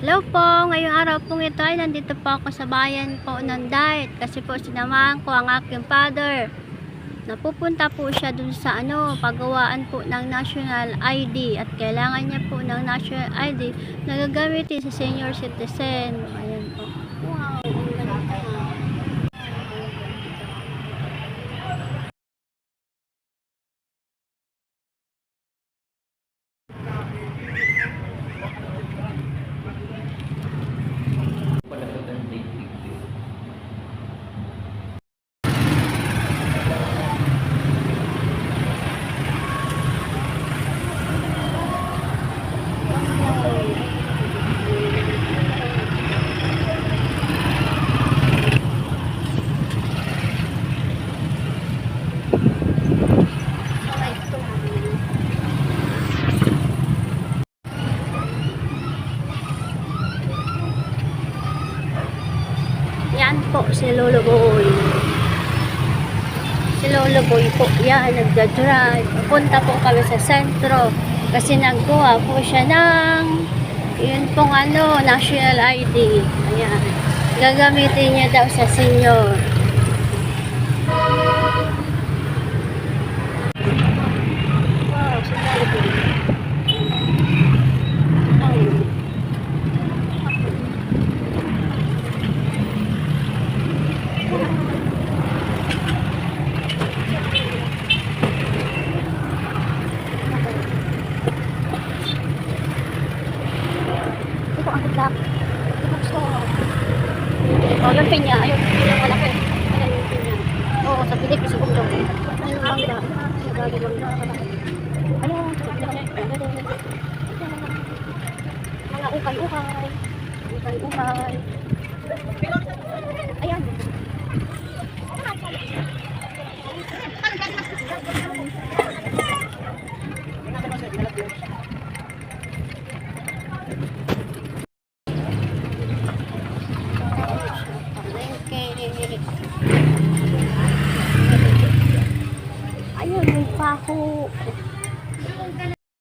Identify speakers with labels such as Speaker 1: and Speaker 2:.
Speaker 1: Hello po, ngayong araw pong ito ay nandito po ako sa bayan po ng Dart kasi po sinamahan ko ang aking father. Napupunta po siya dun sa ano, paggawaan po ng national ID at kailangan niya po ng national ID na gagamitin sa senior citizen. Ayan po. Wow, Yan po si Lolo Boy. Si Lolo Boy po, yan, nagda-drive. Punta po kami sa sentro kasi nagkuha po siya ng yun pong ano, national ID. Ayan. Gagamitin niya daw sa senior. Wow, si Lolo Boy. Ito ang hagdak. Ito gusto ko. Oh, yung pinya. Ayun, pinya malaki. Ayan yung pinya. Oo, sa pilik, sa kundong. Ayun. Yung bagay mangga. Ayun, mga ukay-ukay. Ukay-ukay. Ayan. Paho.